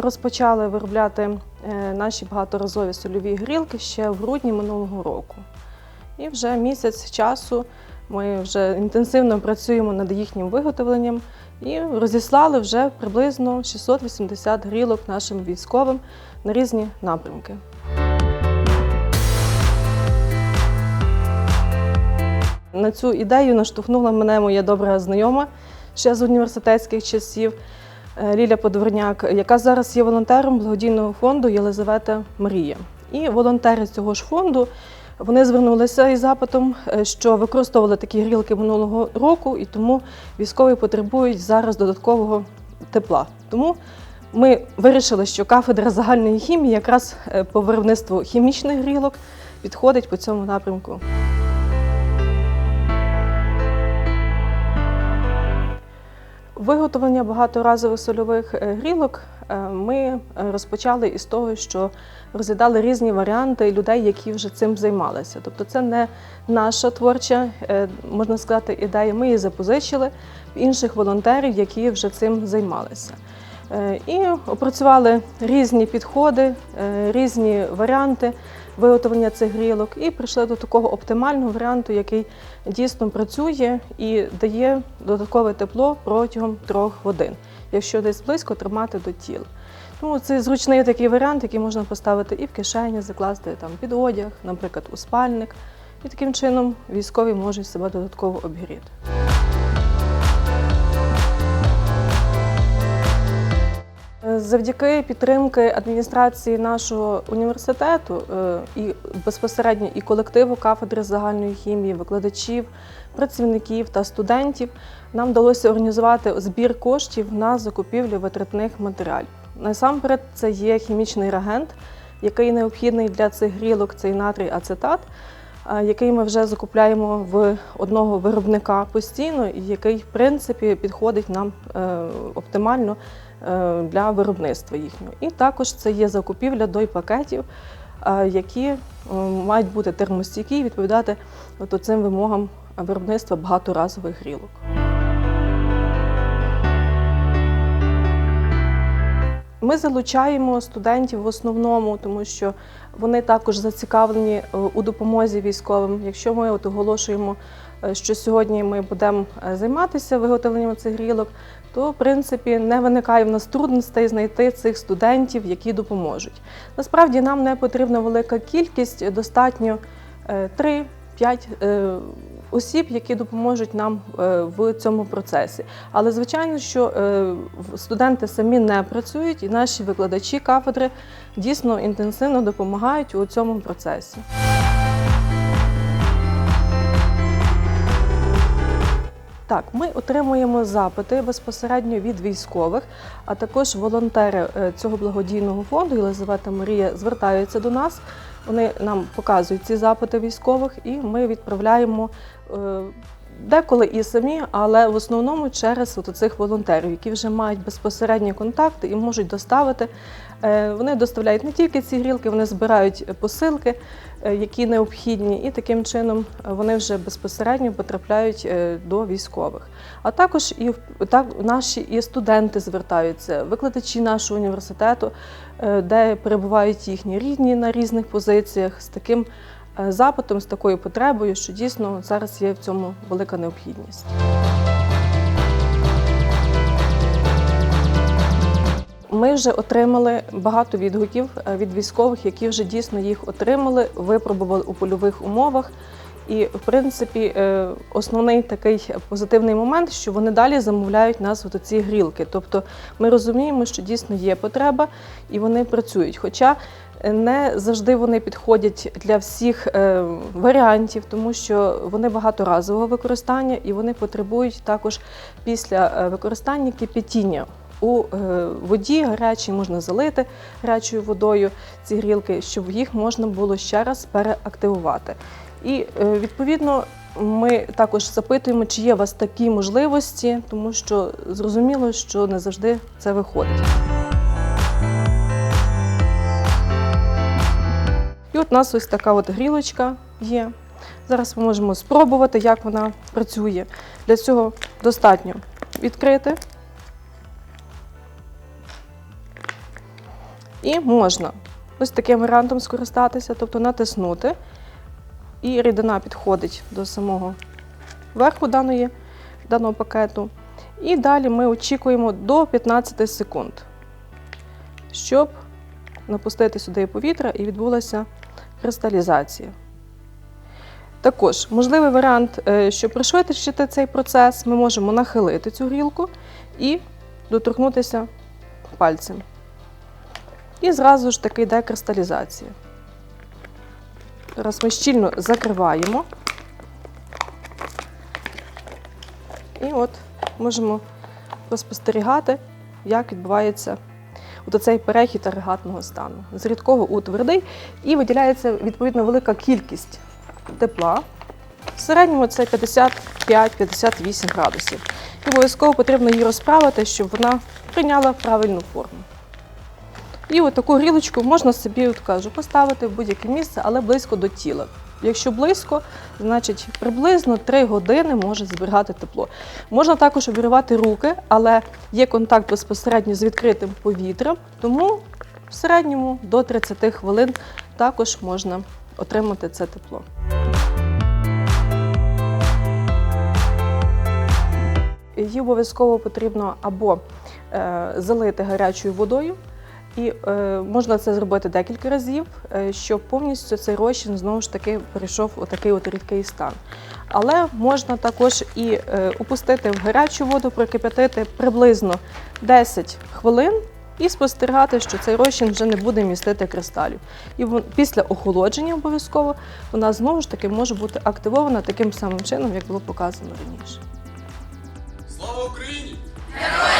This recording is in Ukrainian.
розпочали виробляти е, наші багаторазові сольові грілки ще в грудні минулого року. І вже місяць часу ми вже інтенсивно працюємо над їхнім виготовленням і розіслали вже приблизно 680 грілок нашим військовим на різні напрямки. На цю ідею наштовхнула мене моя добра знайома ще з університетських часів Ліля Подворняк, яка зараз є волонтером благодійного фонду Єлизавета Марія. І волонтери цього ж фонду вони звернулися із запитом, е, що використовували такі грілки минулого року, і тому військові потребують зараз додаткового тепла. Тому ми вирішили, що кафедра загальної хімії якраз е, по виробництву хімічних грілок підходить по цьому напрямку. Виготовлення багаторазових сольових е, грілок е, ми е, розпочали із того, що розглядали різні варіанти людей, які вже цим займалися. Тобто, це не наша творча, можна сказати, ідея. Ми її запозичили в інших волонтерів, які вже цим займалися. І опрацювали різні підходи, різні варіанти виготовлення цих грілок, і прийшли до такого оптимального варіанту, який дійсно працює і дає додаткове тепло протягом трьох годин, якщо десь близько тримати до тіла. Ну, це зручний такий варіант, який можна поставити і в кишені, закласти там під одяг, наприклад, у спальник. І таким чином військові можуть себе додатково обігріти. Завдяки підтримки адміністрації нашого університету е, і безпосередньо і колективу кафедри загальної хімії, викладачів, працівників та студентів нам вдалося організувати збір коштів на закупівлю витратних матеріалів. Насамперед, це є хімічний реагент, який необхідний для цих грілок, цей натрій ацетат, який ми вже закупляємо в одного виробника постійно, і який, в принципі, підходить нам е, оптимально для виробництва їхнього. І також це є закупівля дой-пакетів, е, які е, мають бути термостійкі і відповідати от цим вимогам виробництва багаторазових грілок. Ми залучаємо студентів в основному, тому що вони також зацікавлені е, у допомозі військовим. Якщо ми от оголошуємо, е, що сьогодні ми будемо е, займатися виготовленням цих грілок, то в принципі не виникає в нас трудностей знайти цих студентів, які допоможуть. Насправді нам не потрібна велика кількість, достатньо 3-5 осіб, які допоможуть нам е, в цьому процесі. Але звичайно, що е, студенти самі не працюють, і наші викладачі кафедри дійсно інтенсивно допомагають у цьому процесі. Так, ми отримуємо запити безпосередньо від військових, а також волонтери е, цього благодійного фонду Єлизавета Марія звертаються до нас. Вони нам показують ці запити військових, і ми відправляємо е, деколи і самі, але в основному через от цих волонтерів, які вже мають безпосередні контакти і можуть доставити. Е, Вони доставляють не тільки ці грілки, вони збирають посилки, е, які необхідні, і таким чином е, вони вже безпосередньо потрапляють до військових. А також і так наші і студенти звертаються, викладачі нашого університету, де перебувають їхні рідні на різних позиціях з таким запитом, з такою потребою, що дійсно зараз є в цьому велика необхідність. Ми вже отримали багато відгуків е, від військових, які вже дійсно їх отримали, випробували у польових умовах. І, в принципі, е, основний такий позитивний момент, що вони далі замовляють нас от ці грілки. Тобто ми розуміємо, що дійсно є потреба і вони працюють. Хоча е, не завжди вони підходять для всіх е, варіантів, тому що вони багаторазового використання і вони потребують також після е, використання кипятіння. У е, воді гарячій можна залити гарячою водою ці грілки, щоб їх можна було ще раз переактивувати. І відповідно ми також запитуємо, чи є у вас такі можливості, тому що зрозуміло, що не завжди це виходить. І от у нас ось така от грілочка є. Зараз ми можемо спробувати, як вона працює. Для цього достатньо відкрити І можна ось таким варіантом скористатися, тобто натиснути, і рідина підходить до самого верху даної, даного пакету. І далі ми очікуємо до 15 секунд, щоб напустити сюди повітря і відбулася кристалізація. Також можливий варіант, е, щоб пришвидшити цей процес, ми можемо нахилити цю грілку і доторкнутися пальцем. І зразу ж таки йде кристалізація. Зараз ми щільно закриваємо. І от можемо спостерігати, як відбувається от цей перехід агрегатного стану з рідкого у твердий, і виділяється відповідно велика кількість тепла. В середньому це 55-58 градусів. І обов'язково потрібно її розправити, щоб вона прийняла правильну форму. І от таку грілочку можна собі от кажу, поставити в будь-яке місце, але близько до тіла. Якщо близько, значить приблизно 3 години може зберігати тепло. Можна також обігрівати руки, але є контакт безпосередньо з відкритим повітрям, тому в середньому до 30 хвилин також можна отримати це тепло. Її обов'язково потрібно або е, залити гарячою водою, і е, можна це зробити декілька разів, е, щоб повністю цей розчин знову ж таки перейшов у такий от рідкий стан. Але можна також і е, опустити в гарячу воду, прокип'ятити приблизно 10 хвилин і спостерігати, що цей розчин вже не буде містити кристалів. І вон- після охолодження обов'язково вона знову ж таки може бути активована таким самим чином, як було показано раніше. Слава Україні! Героям!